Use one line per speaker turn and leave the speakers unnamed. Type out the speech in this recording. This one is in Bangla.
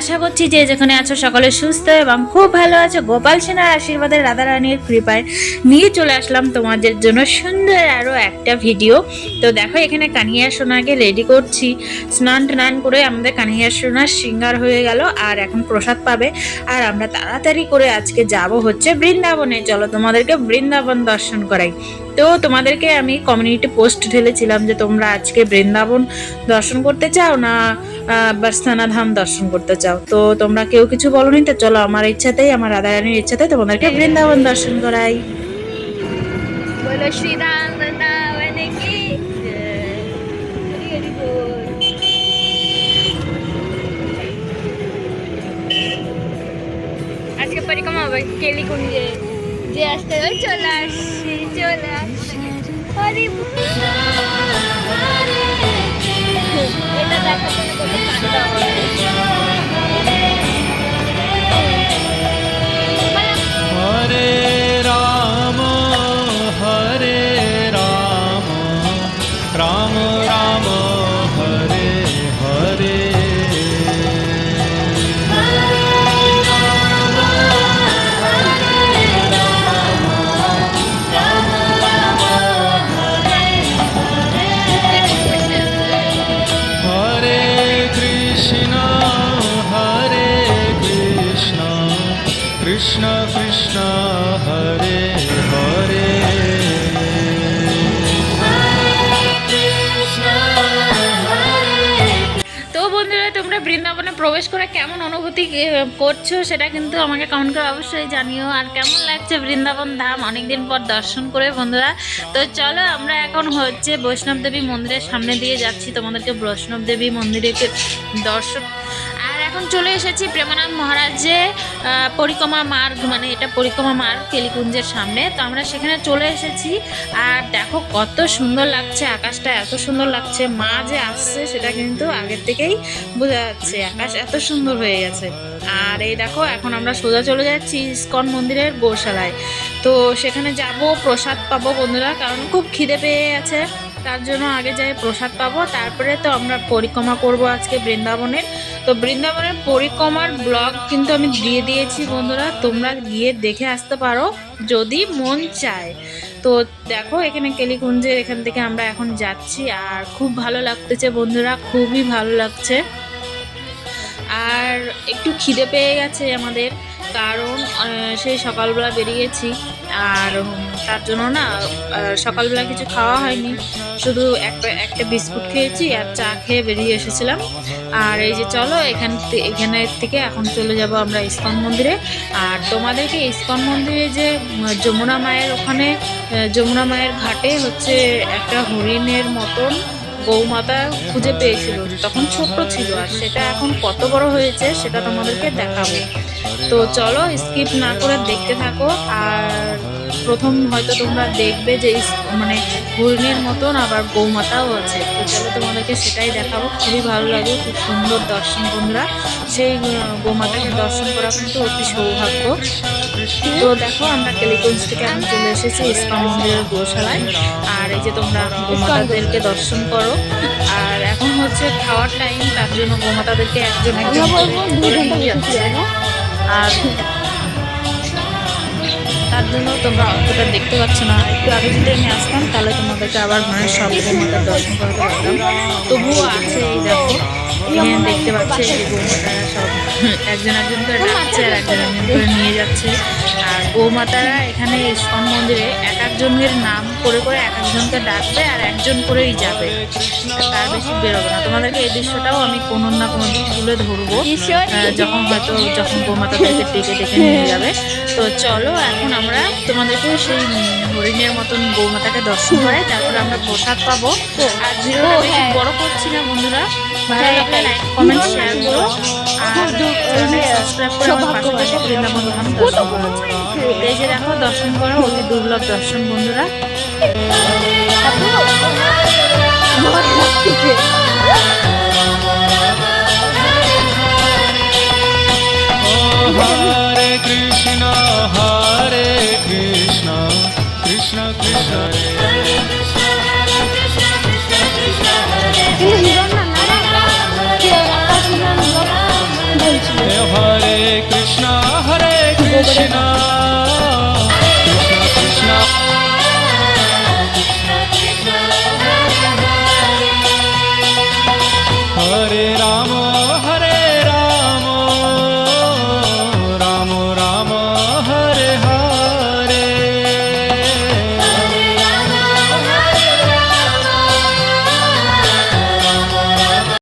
আশা করছি যে যেখানে আছো সকলে সুস্থ এবং খুব ভালো আছো। গোপাল সেনার আশীর্বাদের রাধারানীর কৃপায় নিয়ে চলে আসলাম তোমাদের জন্য সুন্দর আরও একটা ভিডিও। তো দেখো, এখানে কানিয়া সোনাকে রেডি করছি। স্নান টান করে আমাদের কানিয়া সোনা সিঙ্গার হয়ে গেল আর এখন প্রসাদ পাবে। আর আমরা তাড়াতাড়ি করে আজকে যাব হচ্ছে বৃন্দাবনে। চলো তোমাদেরকে বৃন্দাবন দর্শন করাই। তো তোমাদেরকে আমি কমিউনিটি পোস্ট ঢেলেছিলাম যে তোমরা আজকে বৃন্দাবন দর্শন করতে চাও না বার্সানা ধাম দর্শন করতে চাও? তো তোমরা কেউ কিছু বলো নি তো চলো আমার ইচ্ছাতেই, আমার রাধা রানীর ইচ্ছাতে তোমাদেরকে বৃন্দাবন দর্শন করাই।
বলো শ্রীরাম আজকে কেলি কুঞ্জে যে আসতে চলে আস এটা দেখার জন্য
তো বন্ধুরা, তোমরা বৃন্দাবনে প্রবেশ করে কেমন অনুভূতি করছ সেটা কিন্তু আমাকে কমেন্ট করে অবশ্যই জানিও। আর কেমন লাগছে বৃন্দাবন ধাম অনেকদিন পর দর্শন করে বন্ধুরা? তো চলো, আমরা এখন হচ্ছে বৈষ্ণব দেবী মন্দিরের সামনে দিয়ে যাচ্ছি। তোমাদেরকে বৈষ্ণব দেবী মন্দিরে দর্শন এখন চলে এসেছি প্রেমানন্দ মহারাজে পরিক্রমা মার্গ মানে এটা পরিক্রমা মার্গ কেলিকুঞ্জের সামনে। তো আমরা সেখানে চলে এসেছি। আর দেখো কত সুন্দর লাগছে আকাশটা, এত সুন্দর লাগছে। মা যে আসছে সেটা কিন্তু আগের থেকেই বোঝা যাচ্ছে। আকাশ এত সুন্দর হয়ে গেছে। আর এই দেখো, এখন আমরা সোজা চলে যাচ্ছি ইস্কন মন্দিরের গোশালায়। তো সেখানে যাব, প্রসাদ পাবো বন্ধুরা, কারণ খুব খিদে পেয়ে গেছে তার জন্য আগে যাই প্রসাদ পাবো, তারপরে তো আমরা পরিক্রমা করব আজকে বৃন্দাবনের। তো বৃন্দাবনের পরিক্রমার ব্লগ কিন্তু আমি দিয়ে দিয়েছি বন্ধুরা, তোমরা গিয়ে দেখে আসতে পারো যদি মন চায়। তো দেখো, এখানে কেলিকুঞ্জের এখান থেকে আমরা এখন যাচ্ছি, আর খুব ভালো লাগতেছে বন্ধুরা, খুবই ভালো লাগছে। আর একটু খিদে পেয়ে গেছে আমাদের। কারণ সেই সকালবেলা বেরিয়েছি। আর তার জন্য না সকালবেলা কিছু খাওয়া হয়নি। শুধু একটা একটা বিস্কুট খেয়েছি আর চা খেয়ে বেরিয়ে এসেছিলাম। আর এই যে চলো, এখান এখানের থেকে এখন চলে যাব আমরা ইস্কন মন্দিরে। আর তোমাদেরকে ইস্কন মন্দিরে যে যমুনা মায়ের ওখানে যমুনা মায়ের ঘাটে হচ্ছে একটা হরিণের মতন গৌমাতা খুঁজে পেয়েছিল, তখন ছোট্ট ছিল আর সেটা এখন কত বড় হয়েছে সেটা তোমাদেরকে দেখাবো। তো চলো স্কিপ না করে দেখতে থাকো আর প্রথম হয়তো তোমরা দেখবে যে মানে হরিণের মতন আবার গৌমাতাও আছে। তো চলো তোমাদেরকে সেটাই দেখাবো। খুবই ভালো লাগে, খুব সুন্দর দর্শন তোমরা। সেই গৌমাতাকে দর্শন করা কিন্তু অতি সৌভাগ্য। তো দেখো আমরা কেলিগঞ্জ থেকে আমি চলে এসেছি ইস্কন মন্দিরের গোশালায়। আর এই যে তোমরা গোমাতাদেরকে দর্শন করো। আর এখন হচ্ছে খাওয়ার টাইম তার জন্য গোমাতাদেরকে একজন একজন আর তার জন্য তোমরা অতটা দেখতে পাচ্ছ না। একটু আগে যদি আমি আসতাম, তাহলে তোমাদেরকে আবার মানে সব দর্শন করতে পারতাম। তবুও আছে এই দেখো। এখানে দেখতে পাচ্ছে? যে গোমাতারা সব একজন একজন করে ডাকছে আর একজন একজন করে নিয়ে যাচ্ছে। আর গোমাতারা এখানে ইস্কন মন্দিরে এক একজনের নাম করে করে এক একজনকে ডাকবে আর একজন করেই যাবে। তার বেশি বেরোবে না। তোমাদেরকে এই দৃশ্যটাও আমি কোনো না কোনো দিন তুলে ধরবো। যখন হয়তো যখন গোমাতাদেরকে ডেকে ডেকে নিয়ে যাবে। তো চলো এখন আমরা তোমাদেরকে সেই হরিণের মতন গৌমাতাকে দর্শন করাই। তারপরে আমরা প্রসাদ পাবো। আর ভিডিওটা বেশি
হ্যাঁ।
বড় করছি না বন্ধুরা। একটা লাইক কমেন্ট শেয়ার করো আর সাবস্ক্রাইব করে আমার পাশে পাশে বৃন্দাবন
হরে কৃষ্ণ হরে কৃষ্ণ কৃষ্ণ কৃষ্ণ
কৃষ্ণ